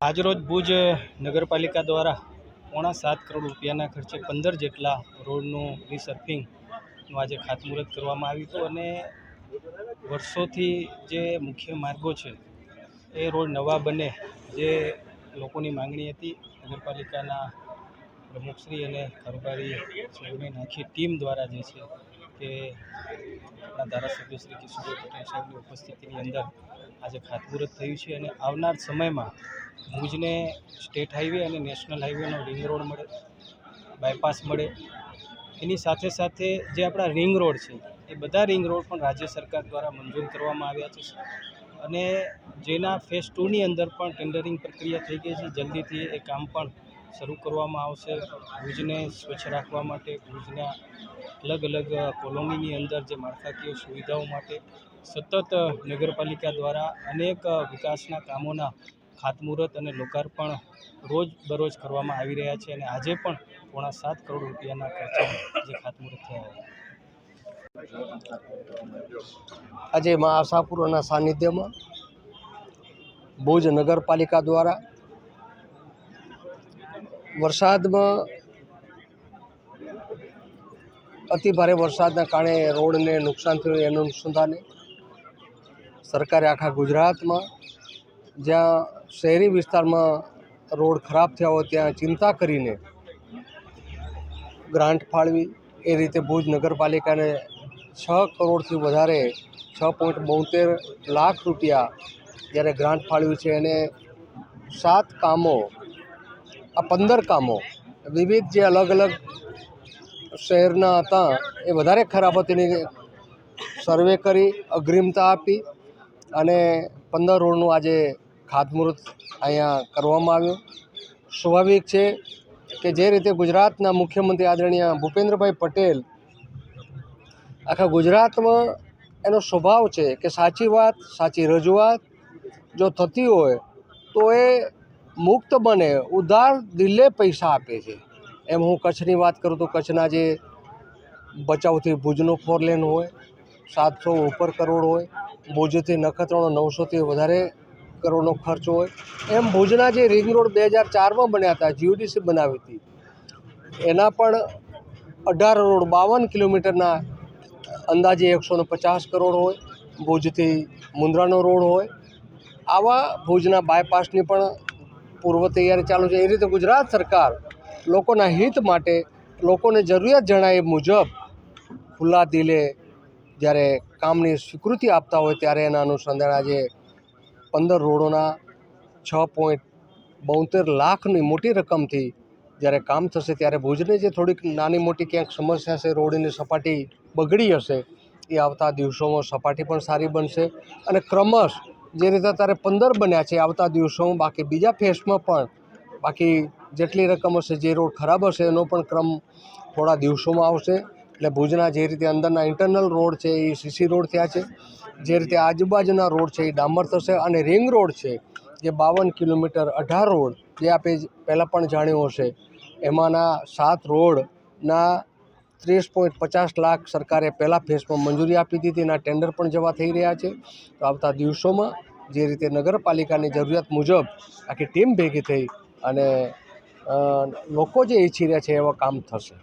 આજરોજ ભુજ નગરપાલિકા દ્વારા પોણા સાત કરોડ રૂપિયાના ખર્ચે પંદર જેટલા રોડનું રિસર્ફિંગનું આજે ખાતમુહૂર્ત કરવામાં આવ્યું હતું અને વર્ષોથી જે મુખ્ય માર્ગો છે, એ રોડ નવા બને જે લોકોની માંગણી હતી. નગરપાલિકાના પ્રમુખશ્રી અને કારોબારી સૌની આખી ટીમ દ્વારા જે છે કે આપણા ધારાસભ્ય શ્રી કિશોરભાઈ પટેલ સાહેબની ઉપસ્થિતિની અંદર આજે ખાતમુહૂર્ત થયું છે અને આવનાર સમયમાં ભુજને સ્ટેટ હાઈવે અને નેશનલ હાઈવેનો રિંગ રોડ મળે, બાયપાસ મળે. એની સાથે સાથે જે આપણા રિંગ રોડ છે, એ બધા રિંગ રોડ પણ રાજ્ય સરકાર દ્વારા મંજૂર કરવામાં આવ્યા છે. અને જેના ફેઝ ટુની અંદર પણ ટેન્ડરિંગ પ્રક્રિયા થઈ ગઈ છે. જલ્દીથી એ કામ પણ શરૂ કરવામાં આવશે. ભુજને સ્વચ્છ રાખવા માટે ભુજના અલગ અલગ કોલોનીની અંદર જે માળખાકીય સુવિધાઓ માટે સતત નગરપાલિકા દ્વારા અનેક વિકાસના કામોના ખાતમુહૂર્ત અને લોકાર્પણ રોજ બરોજ કરવામાં આવી રહ્યા છે અને આજે પણ પોણા સાત કરોડ રૂપિયાના ખર્ચે જે ખાતમુહૂર્ત થયા આજે મા આશાપુરાના સાનિધ્યમાં ભુજ નગરપાલિકા દ્વારા વરસાદમાં અતિ ભારે વરસાદના કારણે રોડને નુકસાન થયું એનું અનુસંધાને સરકારે આખા ગુજરાતમાં જ્યાં શહેરી વિસ્તારમાં રોડ ખરાબ થયા હોય ત્યાં ચિંતા કરીને ગ્રાન્ટ ફાળવી. એ રીતે ભુજ નગરપાલિકાને છ કરોડથી વધારે, છ પોઈન્ટ બોતેર લાખ રૂપિયા જ્યારે ગ્રાન્ટ ફાળવ્યું છે અને સાત કામો આ પંદર કામો, વિવિધ જે અલગ અલગ શહેરના હતા, એ વધારે ખરાબ હતી. સર્વે કરી, અગ્રિમતા આપી અને પંદર રોડનું આજે ખાતમુહૂર્ત અહીંયા કરવામાં આવ્યું. સ્વાભાવિક છે કે જે રીતે ગુજરાતના મુખ્યમંત્રી આદરણીય ભૂપેન્દ્રભાઈ પટેલ આખા ગુજરાતમાં એનો સ્વભાવ છે કે સાચી વાત, સાચી રજૂઆત, જો થતી હોય તો એ મુક્ત બને, ઉધાર દિલે પૈસા આપે છે. એમ હું કચ્છની વાત કરું તો કચ્છના જે બચાવથી ભુજનો ફોર લેન હોય, સાતસો ઉપર કરોડ હોય, ભુજથી નખત્રાણા નવસોથી વધારે કરોડનો ખર્ચ હોય, એમ ભુજના જે રિંગ રોડ બે હજાર ચારમાં બન્યા હતા, જીયુડીસી બનાવી હતી, એના પણ અઢાર રોડ બાવન કિલોમીટરના અંદાજે એકસો ને પચાસ કરોડ હોય, ભુજથી મુન્દ્રાનો રોડ હોય, આવા ભુજના બાયપાસની પણ પૂર્વ તૈયારી ચાલુ છે. એ રીતે ગુજરાત સરકાર લોકોના હિત માટે લોકોને જરૂરિયાત જણાય મુજબ ખુલ્લા દિલે જ્યારે કામની સ્વીકૃતિ આપતા હોય ત્યારે એના અનુસંધાન આજે પંદર રોડોના છ પોઈન્ટ બોતેર લાખની મોટી રકમથી જ્યારે કામ થશે ત્યારે ભુજને જે થોડીક નાની મોટી ક્યાંક સમસ્યા છે રોડની સપાટી બગડી હશે, એ આવતા દિવસોમાં સપાટી પણ સારી બનશે અને ક્રમશ જે રીતે અત્યારે પંદર બન્યા છે આવતા દિવસોમાં, બાકી બીજા ફેસમાં પણ, બાકી જેટલી રકમ હશે, જે રોડ ખરાબ હશે, એનો પણ ક્રમ થોડા દિવસોમાં આવશે. એટલે ભુજના જે રીતે અંદરના ઇન્ટરનલ રોડ છે, એ સીસી રોડ થયા છે. જે રીતે આજુબાજુના રોડ છે, એ ડામર થશે. અને રિંગ રોડ છે, જે બાવન કિલોમીટર અઢાર રોડ, જે આપણે પહેલાં પણ જાણ્યું હશે. એમાંના સાત રોડના ત્રીસ પોઈન્ટ પચાસ લાખ સરકારે પહેલાં ફેઝમાં મંજૂરી આપી દીધી એના ટેન્ડર પણ જવા થઈ રહ્યા છે. તો આવતા દિવસોમાં જે રીતે નગરપાલિકાની જરૂરિયાત મુજબ આખી ટીમ ભેગી થઈ અને લોકો જે ઈચ્છી રહ્યા છે એવા કામ થશે.